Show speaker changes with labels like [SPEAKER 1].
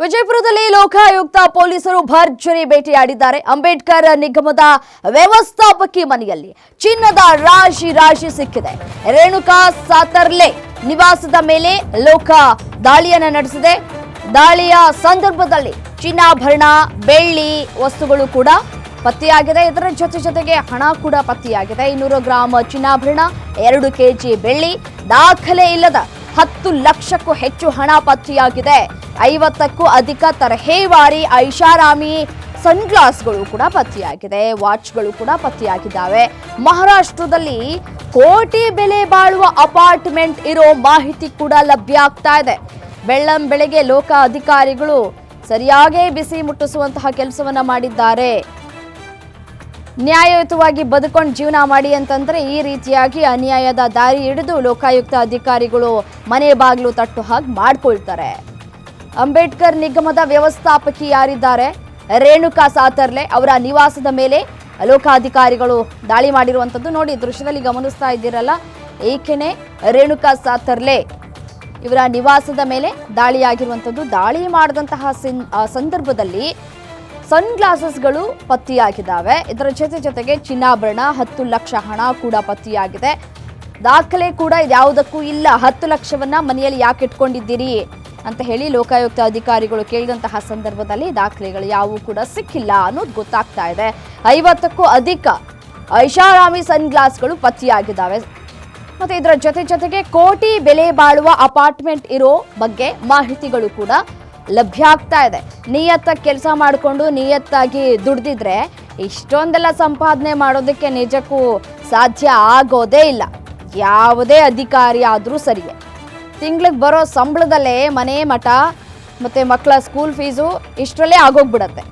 [SPEAKER 1] ವಿಜಯಪುರದಲ್ಲಿ ಲೋಕಾಯುಕ್ತ ಪೊಲೀಸರು ಭರ್ಜರಿ ಭೇಟಿಯಾಡಿದ್ದಾರೆ. ಅಂಬೇಡ್ಕರ್ ನಿಗಮದ ವ್ಯವಸ್ಥಾಪಕಿ ಮನೆಯಲ್ಲಿ ಚಿನ್ನದ ರಾಶಿ ರಾಶಿ ಸಿಕ್ಕಿದೆ. ರೇಣುಕಾ ಸಾತರ್ಲೆ ನಿವಾಸದ ಮೇಲೆ ಲೋಕ ದಾಳಿಯನ್ನ ನಡೆಸಿದೆ. ದಾಳಿಯ ಸಂದರ್ಭದಲ್ಲಿ ಚಿನ್ನಾಭರಣ, ಬೆಳ್ಳಿ ವಸ್ತುಗಳು ಕೂಡ ಪತ್ತೆಯಾಗಿದೆ. ಇದರ ಜೊತೆ ಜೊತೆಗೆ ಹಣ ಕೂಡ ಪತ್ತೆಯಾಗಿದೆ. ಇನ್ನೂರು ಗ್ರಾಂ ಚಿನ್ನಾಭರಣ, ಎರಡು ಕೆಜಿ ಬೆಳ್ಳಿ. ದಾಖಲೆ ಇಲ್ಲದ ಹತ್ತು ಲಕ್ಷಕ್ಕೂ ಹೆಚ್ಚು ಹಣ ಪತ್ತೆಯಾಗಿದೆ ಐವತ್ತಕ್ಕೂ ಅಧಿಕ ತರಹೇವಾರಿ ಐಷಾರಾಮಿ ಸನ್ಗ್ಲಾಸ್ಗಳು ಕೂಡ ಪತ್ತೆಯಾಗಿದೆ ವಾಚ್ಗಳು ಕೂಡ ಪತ್ತೆಯಾಗಿದ್ದಾವೆ ಮಹಾರಾಷ್ಟ್ರದಲ್ಲಿ ಕೋಟಿ ಬೆಲೆ ಬಾಳುವ ಅಪಾರ್ಟ್ಮೆಂಟ್ ಇರೋ ಮಾಹಿತಿ ಕೂಡ ಲಭ್ಯ ಆಗ್ತಾ ಇದೆ. ಬೆಳ್ಳಂ ಬೆಳಗ್ಗೆ ಲೋಕ ಅಧಿಕಾರಿಗಳು ಸರಿಯಾಗೇ ಬಿಸಿ ಮುಟ್ಟಿಸುವಂತಹ ಕೆಲಸವನ್ನ ಮಾಡಿದ್ದಾರೆ. ನ್ಯಾಯಯುತವಾಗಿ ಬದುಕೊಂಡು ಜೀವನ ಮಾಡಿ ಅಂತಂದ್ರೆ ಈ ರೀತಿಯಾಗಿ ಅನ್ಯಾಯದ ದಾರಿ ಹಿಡಿದು ಲೋಕಾಯುಕ್ತ ಅಧಿಕಾರಿಗಳು ಮನೆ ಬಾಗಿಲು ತಟ್ಟು ಹಾಗೆ ಮಾಡ್ಕೊಳ್ತಾರೆ. ಅಂಬೇಡ್ಕರ್ ನಿಗಮದ ವ್ಯವಸ್ಥಾಪಕಿ ಯಾರಿದ್ದಾರೆ? ರೇಣುಕಾ ಸಾತರ್ಲೆ ಅವರ ನಿವಾಸದ ಮೇಲೆ ಲೋಕಾಧಿಕಾರಿಗಳು ದಾಳಿ ಮಾಡಿರುವಂಥದ್ದು ನೋಡಿ, ದೃಶ್ಯದಲ್ಲಿ ಗಮನಿಸ್ತಾ ಇದ್ದೀರಲ್ಲ. ಏಕೆನೆ ರೇಣುಕಾ ಸಾತರ್ಲೆ ಇವರ ನಿವಾಸದ ಮೇಲೆ ದಾಳಿಯಾಗಿರುವಂಥದ್ದು, ದಾಳಿ ಮಾಡಿದಂತಹ ಸಂದರ್ಭದಲ್ಲಿ ಸನ್ ಗ್ಲಾಸಸ್ಗಳು ಪತ್ತೆಯಾಗಿದ್ದಾವೆ. ಇದರ ಜೊತೆ ಜೊತೆಗೆ ಚಿನ್ನಾಭರಣ, ಹತ್ತು ಲಕ್ಷ ಹಣ ಕೂಡ ಪತ್ತೆಯಾಗಿದೆ. ದಾಖಲೆ ಕೂಡ ಇದ್ಯಾವುದಕ್ಕೂ ಇಲ್ಲ. ಹತ್ತು ಲಕ್ಷವನ್ನ ಮನೆಯಲ್ಲಿ ಯಾಕೆ ಇಟ್ಕೊಂಡಿದ್ದೀರಿ? ಅಂತ ಹೇಳಿ ಲೋಕಾಯುಕ್ತ ಅಧಿಕಾರಿಗಳು ಕೇಳಿದಂತಹ ಸಂದರ್ಭದಲ್ಲಿ ದಾಖಲೆಗಳು ಯಾವುವು ಕೂಡ ಸಿಕ್ಕಿಲ್ಲ ಅನ್ನೋದು ಗೊತ್ತಾಗ್ತಾ ಇದೆ. ಐವತ್ತಕ್ಕೂ ಅಧಿಕ ಐಷಾರಾಮಿ ಸನ್ ಗ್ಲಾಸ್ಗಳು ಪತ್ತೆಯಾಗಿದ್ದಾವೆ. ಮತ್ತೆ ಇದರ ಜೊತೆ ಜೊತೆಗೆ ಕೋಟಿ ಬೆಲೆ ಬಾಳುವ ಅಪಾರ್ಟ್ಮೆಂಟ್ ಇರೋ ಬಗ್ಗೆ ಮಾಹಿತಿಗಳು ಕೂಡ ಲಭ್ಯ ಆಗ್ತಾ ಇದೆ. ನಿಯತ್ತಾಗಿ ಕೆಲಸ ಮಾಡಿಕೊಂಡು ನಿಯತ್ತಾಗಿ ದುಡ್ದಿದ್ರೆ ಇಷ್ಟೊಂದೆಲ್ಲ ಸಂಪಾದನೆ ಮಾಡೋದಕ್ಕೆ ನಿಜಕ್ಕೂ ಸಾಧ್ಯ ಆಗೋದೇ ಇಲ್ಲ. ಯಾವುದೇ ಅಧಿಕಾರಿ ಆದರೂ ಸರಿಯೇ. ತಿಂಗ್ಳಿಗೆ ಬರೋ ಸಂಬಳದಲ್ಲೇ ಮನೆ ಮಠ ಮತ್ತು ಮಕ್ಕಳ ಸ್ಕೂಲ್ ಫೀಸು ಇಷ್ಟರಲ್ಲೇ ಆಗೋಗ್ಬಿಡತ್ತೆ.